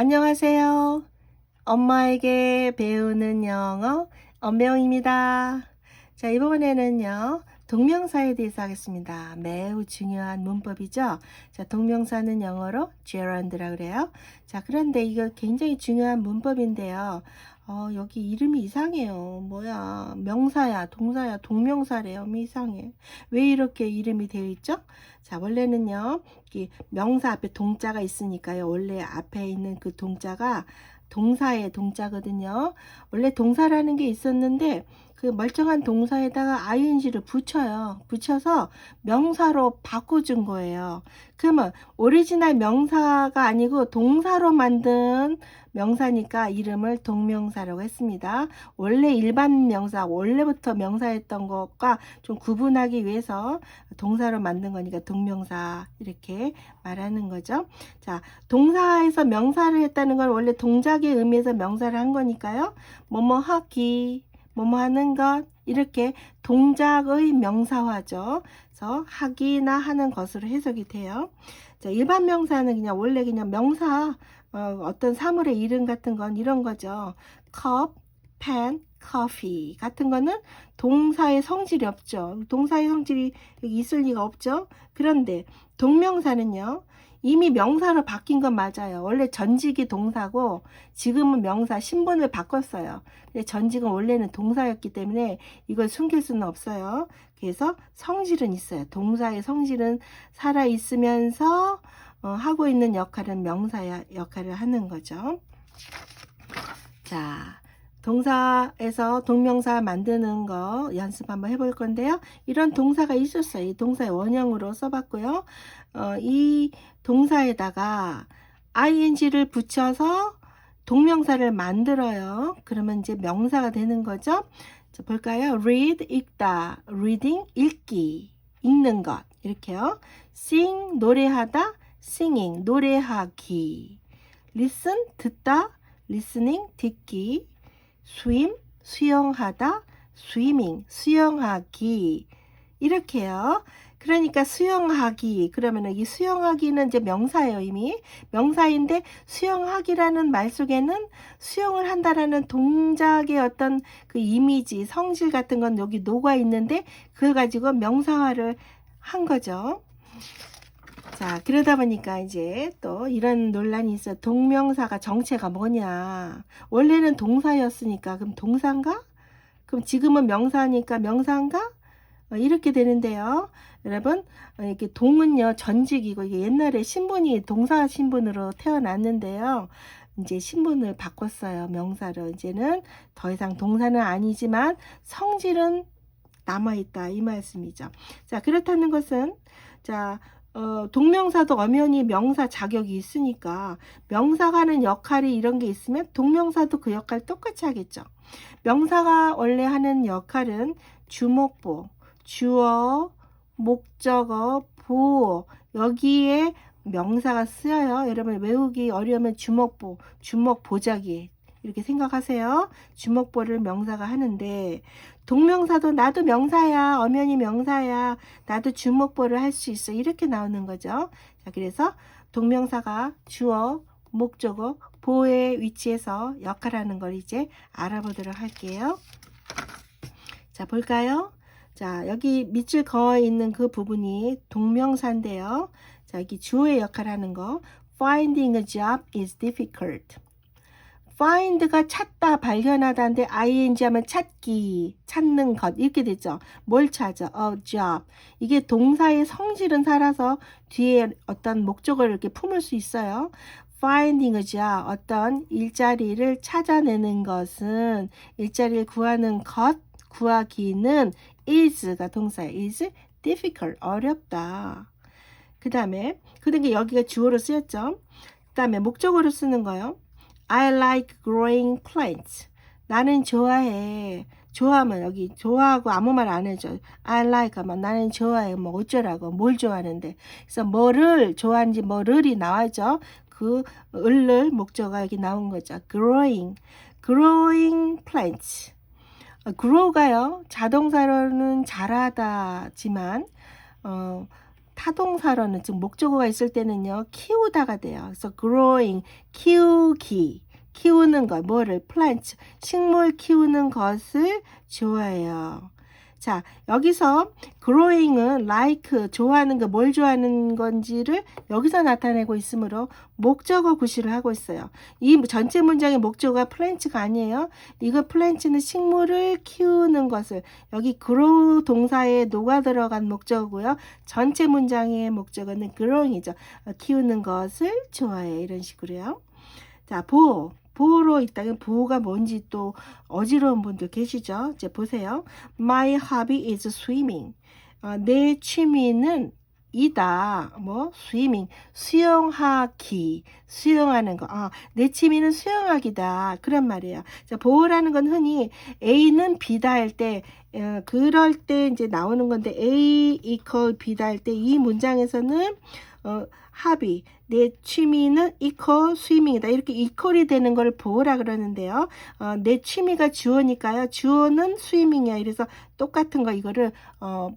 안녕하세요. 엄마에게 배우는 영어 엄배영입니다. 자, 이번에는요. 동명사에 대해서 하겠습니다. 매우 중요한 문법이죠. 자, 동명사는 영어로 gerund라 그래요. 자, 그런데 이거 굉장히 중요한 문법인데요. 어, 여기 이름이 이상해요. 뭐야. 명사야, 동사야, 동명사래요. 뭐 이상해. 왜 이렇게 이름이 되어 있죠? 자, 원래는요. 이 명사 앞에 동자가 있으니까요. 원래 앞에 있는 그 동자가 동사의 동자거든요. 원래 동사라는 게 있었는데 그 멀쩡한 동사에다가 ing를 붙여요. 붙여서 명사로 바꿔준 거예요. 그러면 오리지널 명사가 아니고 동사로 만든 명사니까 이름을 동명사라고 했습니다. 원래 일반 명사, 원래부터 명사였던 것과 좀 구분하기 위해서 동사로 만든 거니까 동명사 이렇게 말하는 거죠. 자, 동사에서 명사를 했다는 건 원래 동작의 의미에서 명사를 한 거니까요. 뭐뭐 하기, 뭐뭐 하는 것 이렇게 동작의 명사화죠. 그래서 하기나 하는 것으로 해석이 돼요. 자, 일반 명사는 그냥 원래 그냥 명사 어, 떤 사물의 이름 같은 건 이런 거죠. cup, pen, coffee 같은 거는 동사의 성질이 없죠. 동사의 성질이 있을 리가 없죠. 그런데 동명사는요. 이미 명사로 바뀐 건 맞아요. 원래 전직이 동사고 지금은 명사 신분을 바꿨어요. 근데 전직은 원래는 동사였기 때문에 이걸 숨길 수는 없어요. 그래서 성질은 있어요. 동사의 성질은 살아 있으면서 어, 하고 있는 역할은 명사 역할을 하는 거죠. 자, 동사에서 동명사 만드는 거 연습 한번 해볼 건데요. 이런 동사가 있었어요. 이 동사의 원형으로 써봤고요. 어, 이 동사에다가 ing를 붙여서 동명사를 만들어요. 그러면 이제 명사가 되는 거죠. 자, 볼까요? read, 읽다, reading, 읽기, 읽는 것 이렇게요. sing, 노래하다, singing, 노래하기, listen, 듣다, listening, 듣기, swim, 수영하다, swimming, 수영하기. 이렇게요. 그러니까 수영하기. 그러면은 이 수영하기는 이제 명사예요 이미. 명사인데 수영하기라는 말 속에는 수영을 한다라는 동작의 어떤 그 이미지 성질 같은 건 여기 녹아 있는데 그걸 가지고 명사화를 한 거죠. 자, 그러다 보니까 이제 또 이런 논란이 있어. 동명사가 정체가 뭐냐. 원래는 동사였으니까, 그럼 동사인가? 그럼 지금은 명사니까 명사인가? 어, 이렇게 되는데요. 여러분, 어, 이렇게 동은요, 전직이고, 이게 옛날에 신분이 동사 신분으로 태어났는데요. 이제 신분을 바꿨어요. 명사로. 이제는 더 이상 동사는 아니지만 성질은 남아있다. 이 말씀이죠. 자, 그렇다는 것은, 자, 어, 동명사도 엄연히 명사 자격이 있으니까 명사가 하는 역할이 이런 게 있으면 동명사도 그 역할 똑같이 하겠죠. 명사가 원래 하는 역할은 주목보, 주어, 목적어, 보어 여기에 명사가 쓰여요. 여러분 외우기 어려우면 주목보, 주목 보자기 이렇게 생각하세요. 주목보를 명사가 하는데 동명사도 나도 명사야, 엄연히 명사야, 나도 주목보를 할수 있어 이렇게 나오는 거죠. 자, 그래서 동명사가 주어, 목적어, 보의 위치에서 역할하는 걸 이제 알아보도록 할게요. 자, 볼까요? 자, 여기 밑줄 그어 있는 그 부분이 동명사인데요. 자, 여기 주어의 역할 하는 거. Finding a job is difficult. Find가 찾다, 발견하다인데 ing 하면 찾기, 찾는 것 이렇게 되죠. 뭘 찾아? a job. 이게 동사의 성질은 살아서 뒤에 어떤 목적을 이렇게 품을 수 있어요. finding a job, 어떤 일자리를 찾아내는 것은 일자리를 구하는 것, 구하기는 is가 동사예요. is difficult, 어렵다. 그 다음에, 그러니까 여기가 주어로 쓰였죠. 그 다음에 목적어로 쓰는 거요. I like growing plants. 나는 좋아해. 좋아하면 여기 좋아하고 아무 말 안 해줘. I like 하면 나는 좋아해. 뭐 어쩌라고 뭘 좋아하는데. 그래서 뭐를 좋아하는지 뭐를이 나와죠. 그 을을 목적어가 여기 나온 거죠. growing. growing plants. 어, grow가요. 자동사로는 자라다지만 어 타동사로는 즉 목적어가 있을 때는요 키우다가 돼요. 그래서 growing 키우기 키우는 것 뭐를 plant 식물 키우는 것을 좋아해요. 자 여기서 growing은 like 좋아하는 거 뭘 좋아하는 건지를 여기서 나타내고 있으므로 목적어 구실을 하고 있어요. 이 전체 문장의 목적어가 plant가 아니에요. 이거 plant는 식물을 키우는 것을 여기 grow 동사에 녹아 들어간 목적어고요. 전체 문장의 목적어는 growing이죠. 어, 키우는 것을 좋아해 이런 식으로요. 자 보 호 보호로 있다면 보호가 뭔지 또 어지러운 분들 계시죠? 이제 보세요. My hobby is swimming. 어, 내 취미는 이다. 뭐 swimming 수영하기 수영하는 거. 아, 내 취미는 수영하기다. 그런 말이에요. 자, 보호라는 건 흔히 A는 B다 할 때 어, 그럴 때 이제 나오는 건데 A equal B다 할 때 이 문장에서는 어, 합의 내 취미는 equal 스위밍이다. 이렇게 equal이 되는 걸 보호라 그러는데요. 어, 내 취미가 주어니까요. 주어는 스위밍이야. 이래서 똑같은 거 이거를 어,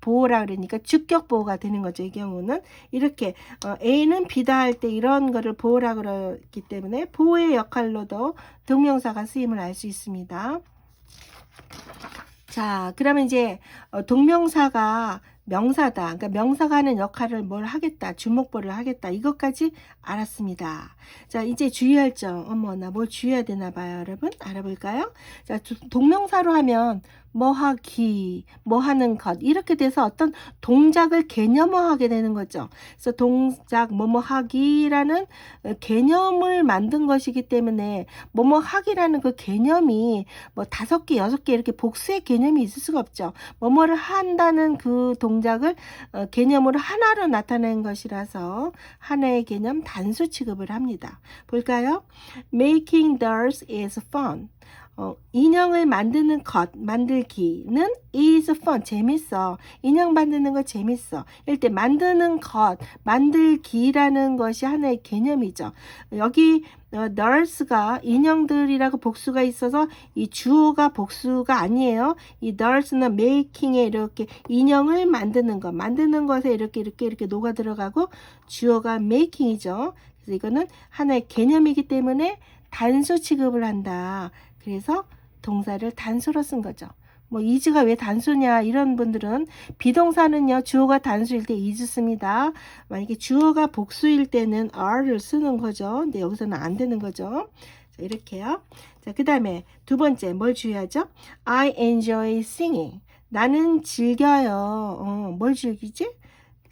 보호라 그러니까 주격 보호가 되는 거죠 이 경우는. 이렇게 어, A는 B다 할 때 이런 거를 보호라 그러기 때문에 보호의 역할로도 동명사가 쓰임을 알 수 있습니다. 자 그러면 이제 어, 동명사가 명사다. 그러니까 명사가 하는 역할을 뭘 하겠다. 주목보를 하겠다. 이것까지 알았습니다. 자, 이제 주의할 점. 어머, 나 뭘 주의해야 되나 봐요, 여러분. 알아볼까요? 자, 두- 동명사로 하면 뭐 하기, 뭐 하는 것 이렇게 돼서 어떤 동작을 개념화하게 되는 거죠. 그래서 동작 뭐뭐 하기라는 어, 개념을 만든 것이기 때문에 뭐뭐 하기라는 그 개념이 뭐 다섯 개, 여섯 개 이렇게 복수의 개념이 있을 수가 없죠. 뭐뭐를 한다는 그 동작을 어, 개념으로 하나로 나타낸 것이라서 하나의 개념 단수 취급을 합니다. 볼까요? Making dolls is fun. 어, 인형을 만드는 것, 만들기는 is fun, 재밌어. 인형 만드는 거 재밌어. 이럴 때 만드는 것, 만들기라는 것이 하나의 개념이죠. 여기 어, dolls,가 인형들이라고 복수가 있어서 이 주어가 복수가 아니에요. 이 dolls,는 making에 이렇게 인형을 만드는 것, 만드는 것에 이렇게 이렇게 이렇게 녹아 들어가고 주어가 making이죠. 그래서 이거는 하나의 개념이기 때문에 단수 취급을 한다. 그래서 동사를 단수로 쓴 거죠. 뭐 이즈가 왜 단수냐 이런 분들은 비동사는요 주어가 단수일 때 이즈 씁니다. 만약에 주어가 복수일 때는 are를 쓰는 거죠. 근데 여기서는 안 되는 거죠. 자, 이렇게요. 자, 그 다음에 두 번째 뭘 주의하죠? I enjoy singing. 나는 즐겨요. 어, 뭘 즐기지?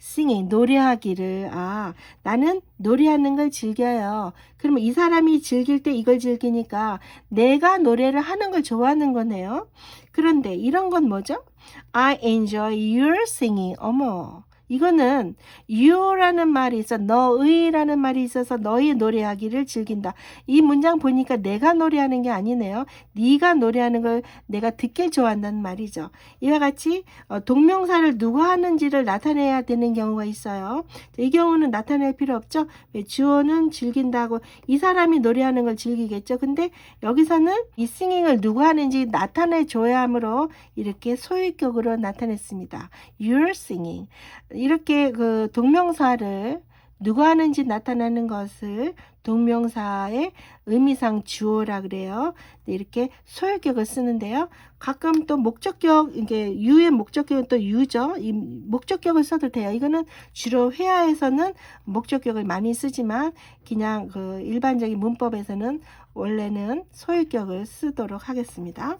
Singing 노래하기를 아 나는 노래하는 걸 즐겨요. 그러면 이 사람이 즐길 때 이걸 즐기니까 내가 노래를 하는 걸 좋아하는 거네요. 그런데 이런 건 뭐죠? I enjoy your singing. 어머. 이거는 you라는 말이 있어 너의라는 말이 있어서 너의 노래하기를 즐긴다. 이 문장 보니까 내가 노래하는 게 아니네요. 네가 노래하는 걸 내가 듣길 좋아한다는 말이죠. 이와 같이 어, 동명사를 누가 하는지를 나타내야 되는 경우가 있어요. 이 경우는 나타낼 필요 없죠. 왜 주어는 즐긴다고 이 사람이 노래하는 걸 즐기겠죠. 근데 여기서는 이 싱잉을 누가 하는지 나타내 줘야 하므로 이렇게 소유격으로 나타냈습니다. You're singing. 이렇게 그 동명사를 누가 하는지 나타나는 것을 동명사의 의미상 주어라 그래요. 네, 이렇게 소유격을 쓰는데요. 가끔 또 목적격 이게 유의 목적격은 또 유죠. 이 목적격을 써도 돼요. 이거는 주로 회화에서는 목적격을 많이 쓰지만 그냥 그 일반적인 문법에서는 원래는 소유격을 쓰도록 하겠습니다.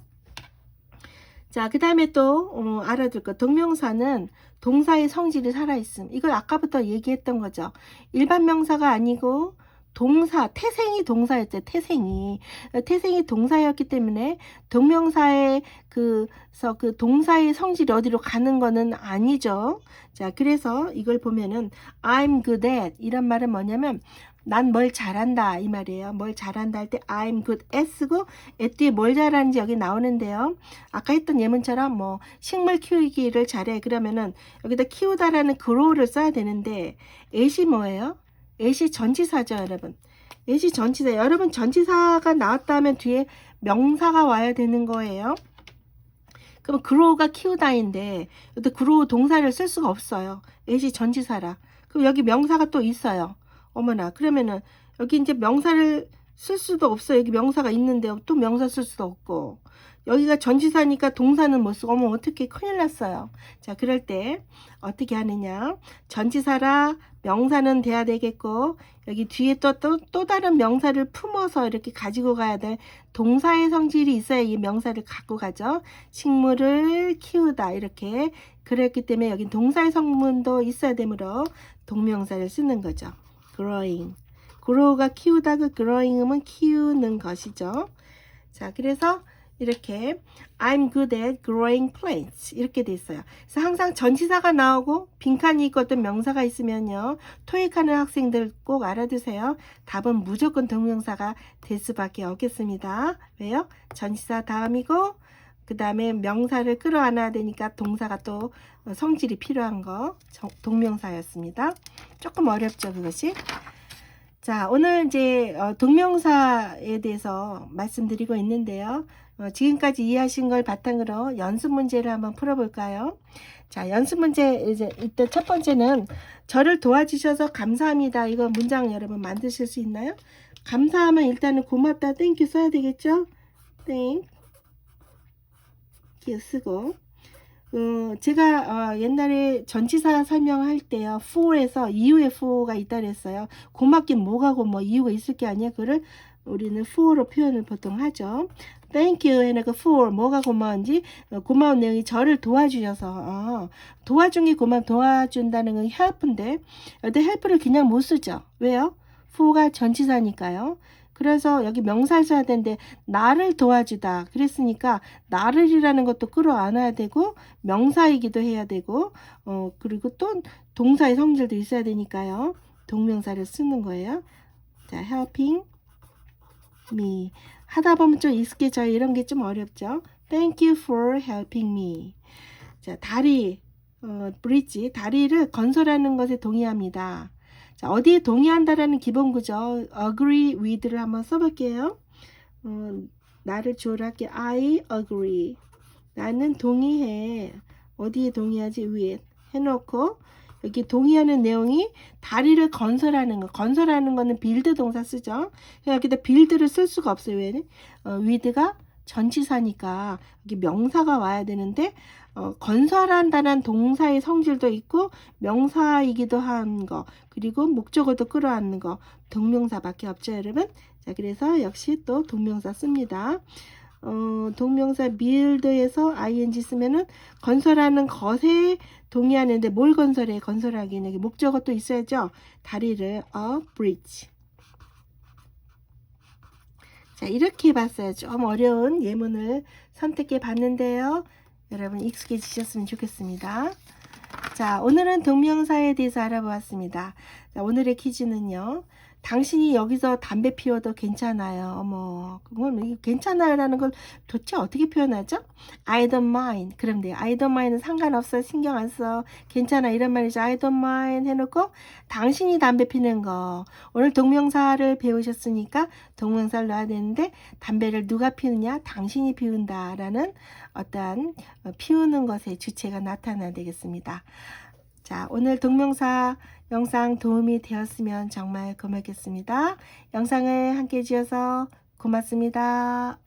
자, 그 다음에 또 어, 알아둘 것 동명사는 동사의 성질이 살아있음. 이걸 아까부터 얘기했던 거죠. 일반 명사가 아니고 동사, 태생이 동사였죠. 태생이. 태생이 동사였기 때문에 동명사의 그서 그 동사의 성질이 어디로 가는 거는 아니죠. 자, 그래서 이걸 보면은 I'm good at 이런 말은 뭐냐면 난 뭘 잘한다 이 말이에요. 뭘 잘한다 할 때 I'm good at 쓰고 at 뒤에 뭘 잘하는지 여기 나오는데요. 아까 했던 예문처럼 뭐 식물 키우기를 잘해 그러면은 여기다 키우다라는 grow를 써야 되는데 at이 뭐예요? at이 전치사죠 여러분. at이 전치사 여러분 전치사가 나왔다면 뒤에 명사가 와야 되는 거예요. 그럼 grow가 키우다인데 근데 grow 동사를 쓸 수가 없어요. 예시 전치사라. 그럼 여기 명사가 또 있어요. 어머나 그러면은 여기 이제 명사를 쓸 수도 없어. 여기 명사가 있는데 또 명사 쓸 수도 없고 여기가 전치사니까 동사는 못 쓰고 어머 어떻게 큰일 났어요. 자 그럴 때 어떻게 하느냐 전치사라 명사는 돼야 되겠고 여기 뒤에 또, 또, 또 다른 명사를 품어서 이렇게 가지고 가야 될 동사의 성질이 있어야 이 명사를 갖고 가죠. 식물을 키우다 이렇게 그랬기 때문에 여기 동사의 성문도 있어야 되므로 동명사를 쓰는 거죠. Growing. grow가 키우다 그 growing은 키우는 것이죠. 자, 그래서 이렇게 I'm good at growing plants 이렇게 돼 있어요. 그래서 항상 전치사가 나오고 빈칸이 어떤 명사가 있으면요. 토익하는 학생들 꼭 알아두세요. 답은 무조건 동명사가 될 수밖에 없겠습니다. 왜요? 전치사 다음이고 그 다음에 명사를 끌어안아야 되니까 동사가 또 성질이 필요한 거 정- 동명사였습니다. 조금 어렵죠 그것이. 자 오늘 이제 어, 동명사에 대해서 말씀드리고 있는데요. 어, 지금까지 이해하신 걸 바탕으로 연습 문제를 한번 풀어볼까요? 자 연습 문제 이제 이때 첫 번째는 저를 도와주셔서 감사합니다. 이거 문장 여러분 만드실 수 있나요? 감사하면 일단은 고맙다 땡큐 써야 되겠죠? 땡 이렇게 쓰고. 어, 제가 어, 옛날에 전치사 설명할 때요 for에서 이유의 for가 있다 그랬어요. 고맙긴 뭐가고 뭐 이유가 있을 게 아니야. 그를 우리는 for로 표현을 보통 하죠. Thank you. 해놓고 for 뭐가 고마운지 어, 고마운 내용이 저를 도와주셔서 어, 도와준 게 고마 도와준다는 건 help인데 여기 help를 그냥 못 쓰죠. 왜요? for가 전치사니까요 그래서 여기 명사를 써야 되는데 나를 도와주다 그랬으니까 나를이라는 것도 끌어안아야 되고 명사이기도 해야 되고 어 그리고 또 동사의 성질도 있어야 되니까요. 동명사를 쓰는 거예요. 자 helping me. 하다 보면 좀 익숙해져요. 이런 게 좀 어렵죠. Thank you for helping me. 자 다리 어, 브릿지 다리를 건설하는 것에 동의합니다 자, 어디에 동의한다라는 기본 구조 agree with를 한번 써볼게요. 어, 나를 할게 I agree. 나는 동의해. 어디에 동의하지? with 해놓고 여기 동의하는 내용이 다리를 건설하는 거. 건설하는 거는 빌드 동사 쓰죠. 여기다 빌드를 쓸 수가 없어요. 왜? 어, with가 전치사니까 여기 명사가 와야 되는데 어, 건설한다는 동사의 성질도 있고 명사이기도 한 거 그리고 목적어도 끌어안는 거 동명사밖에 없죠 여러분? 자 그래서 역시 또 동명사 씁니다. 어, 동명사 build에서 ing 쓰면은 건설하는 것에 동의하는데 뭘 건설해? 건설하기는 목적어 또 있어야죠. 다리를 a bridge. 자 이렇게 봤어요 좀 어려운 예문을 선택해 봤는데요 여러분 익숙해지셨으면 좋겠습니다. 자, 오늘은 동명사에 대해서 알아보았습니다. 자, 오늘의 퀴즈는요. 당신이 여기서 담배 피워도 괜찮아요. 어머, 그건 괜찮아요라는 걸 도대체 어떻게 표현하죠? I don't mind. 그럼 돼요. I don't mind은 상관없어. 신경 안 써. 괜찮아. 이런 말이죠. I don't mind 해놓고 당신이 담배 피는 거. 오늘 동명사를 배우셨으니까 동명사를 넣어야 되는데 담배를 누가 피우냐? 당신이 피운다라는 어떠한 어, 피우는 것의 주체가 나타나야 되겠습니다. 자, 오늘 동명사 영상 도움이 되었으면 정말 고맙겠습니다. 영상을 함께 해주셔서 고맙습니다.